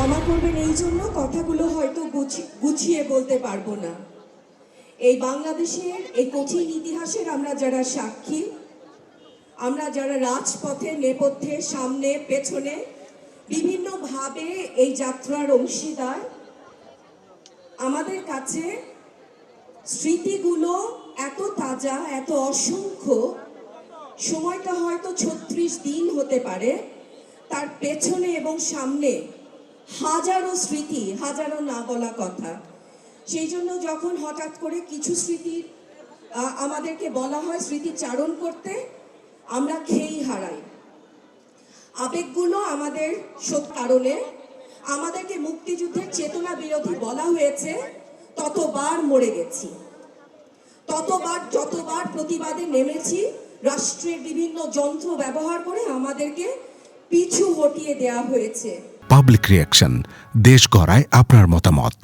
ক্ষমা করবেন এই জন্য কথাগুলো হয়তো গুছিয়ে বলতে পারব না। এই বাংলাদেশের, এই কঠিন ইতিহাসের আমরা যারা সাক্ষী, আমরা যারা রাজপথে নেপথ্যে সামনে, পেছনে বিভিন্নভাবে এই যাত্রার অংশীদার, আমাদের কাছে স্মৃতিগুলো এত তাজা, এত অসংখ্য, সময়টা হয়তো ছত্রিশ দিন হতে পারে, তার পেছনে এবং সামনে হাজারো স্মৃতি, হাজারো না বলা কথা। সেই জন্য যখন হঠাৎ করে কিছু স্মৃতির আমাদেরকে বলা হয় স্মৃতিচারণ করতে, আমরা খেই হারাই। আবেগগুলো আমাদের সব কারণে, আমাদেরকে মুক্তিযুদ্ধের চেতনা বিরোধী বলা হয়েছে, ততবার মরে গেছি। ততবার, যতবার প্রতিবাদে নেমেছি, রাষ্ট্রের বিভিন্ন যন্ত্র ব্যবহার করে আমাদেরকে পিছু হটিয়ে দেওয়া হয়েছে। পাবলিক রিয়াকশন দেশ গড়ায় আপনার মতামত।